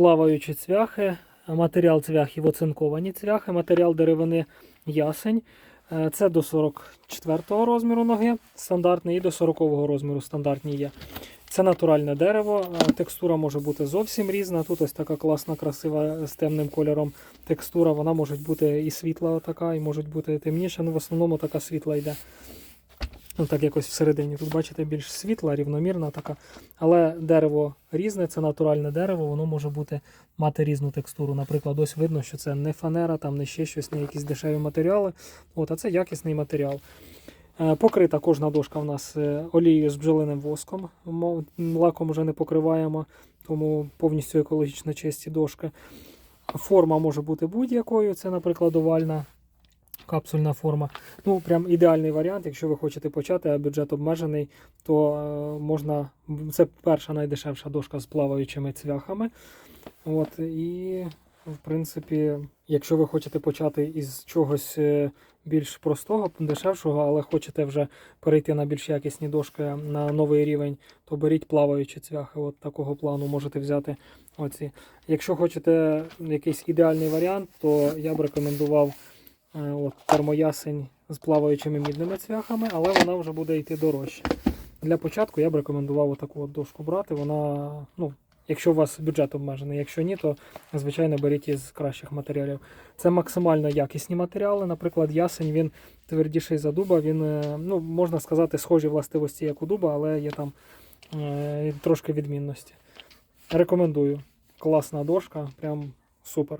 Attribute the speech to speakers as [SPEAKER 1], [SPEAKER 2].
[SPEAKER 1] плаваючі цвяхи, матеріал цвяхів оцинковані цвяхи, матеріал деревини ясень. Е, Це до 44 розміру ноги стандартний і до 40 розміру стандартні є. Це натуральне дерево, е, текстура може бути зовсім різна. Тут ось така класна, красива з темним кольором текстура. Вона може бути і світла така, і може бути темніша. Ну, в основному така світла йде. Ну, так якось всередині. Тут, бачите, більш світла, рівномірна така. Але дерево різне, це натуральне дерево, воно може бути мати різну текстуру. Наприклад, ось видно, що це не фанера, там не ще щось, не якісь дешеві матеріали. От, а це якісний матеріал. Е, Покрита кожна дошка в нас е, олією з бджолиним воском. Лаком вже не покриваємо, тому повністю екологічно чисті дошки. Форма може бути будь-якою. Це, наприклад, овальна капсульна форма. Ну, прям ідеальний варіант. Якщо ви хочете почати, а бюджет обмежений, то е, можна. Це перша найдешевша дошка з плаваючими цвяхами. От, і, в принципі, якщо ви хочете почати із чогось е, більш простого, дешевшого, але хочете вже перейти на більш якісні дошки на новий рівень, то беріть плаваючі цвяхи. От такого плану можете взяти оці. Якщо хочете якийсь ідеальний варіант, то я б рекомендував от, термоясень з плаваючими мідними цвяхами, але вона вже буде йти дорожче. Для початку я б рекомендував таку от дошку брати. Вона, ну, якщо у вас бюджет обмежений, якщо ні, то звичайно беріть із кращих матеріалів. Це максимально якісні матеріали. Наприклад, ясень він твердіший за дуба. Він, е, ну, можна сказати, схожі властивості, як у дуба, але є там е, трошки відмінності. Рекомендую. Класна дошка, прям супер.